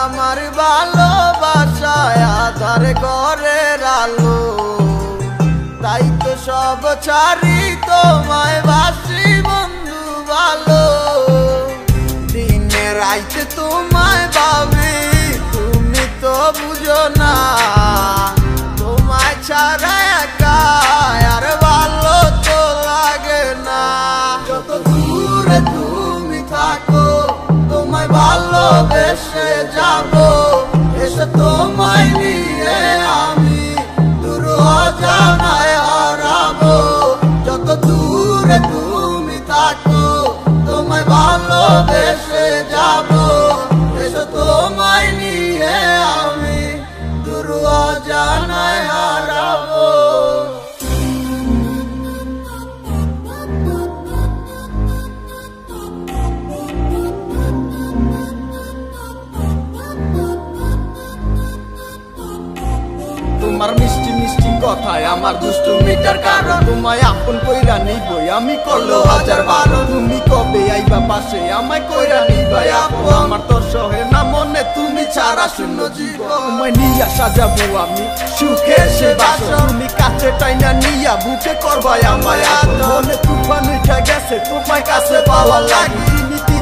আমার ভালোবাসায় করে আলো। তাই তো সব ছাড়ি তোমায় বাসি বন্ধু ভালো। দিনে রাইতে তোমায় ভাবি, তুমি তো বুঝো না। তোমায় ছাড়া একা আর ভালো তো লাগে না। যত দূরে তুমি থাকো, তোমায় ভালোবেসে যাব। ভালোবেসে যাব এসে তোমায় নিয়ে আমি দুর্গা অজানায় কথায় আমার দুষ্টু মিটার কারণ। তোমায় আপন কইরা নিবই, আমি করল হাজার বারো। তুমি কবে আইবা পাশে, আমায় কইরা নিবাই আপু। আমার তো সহে না মনে, তুমি ছাড়া শূন্য জীব তোমায় নিয়া সাজাবো আমি সুখে সে বাস তুমি কাছে টাইনা নিয়া বুকে করবাই আমায় আদর। মনে তুফান উঠা গেছে, তোমায় কাছে পাওয়া লাগি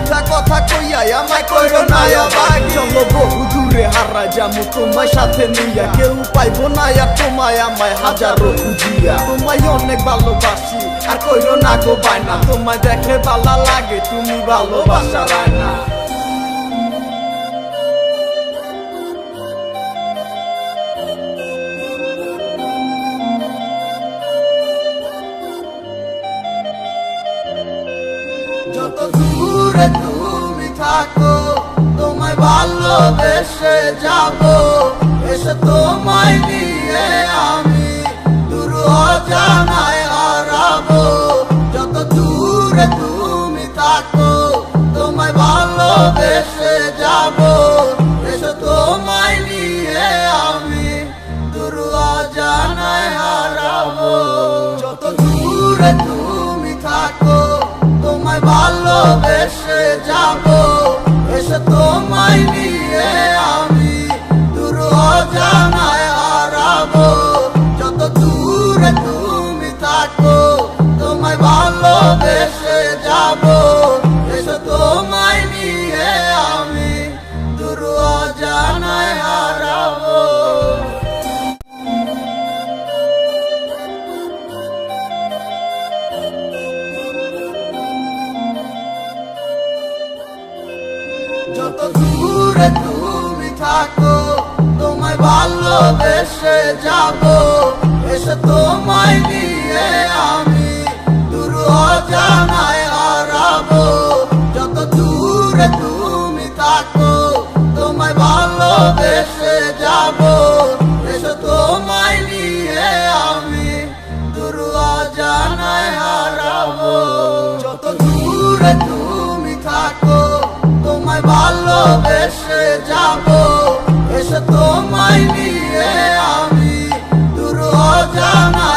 মিথ্যা কথা কইয়াই আমায় কইরো না আবার চলো বহু দূরে হারা যামু, তোমায় সাথে নিয়া। কেউ পাইবো না আর তোমায় আমায় হাজারো খুঁজিয়া। তোমায় অনেক ভালোবাসি, আর কইরো না গো বায়না। তোমায় দেখে ভালো লাগে, তুমি ভালোবাসা রায় যত দূরে তুমি থাকো তোমায় ভালোবেসে যাব এসে তোমায় নিয়ে ভালোবেসে যাব এসে তোমায় যত দূরে তুমি থাকো, তোমায় ভালোবেসে যাব। এসে তোমায় আমি দূর অজানায় হারাবো। যত দূরে তুমি থাকো, তোমায় ভালোবেসে যাব। এসে তোমায় নিয়ে আমি দূর অজানায় হারাবো। যত দূরে ভালোবেসে যাব এসে তোমায় নিয়ে আমি দূর অজানায়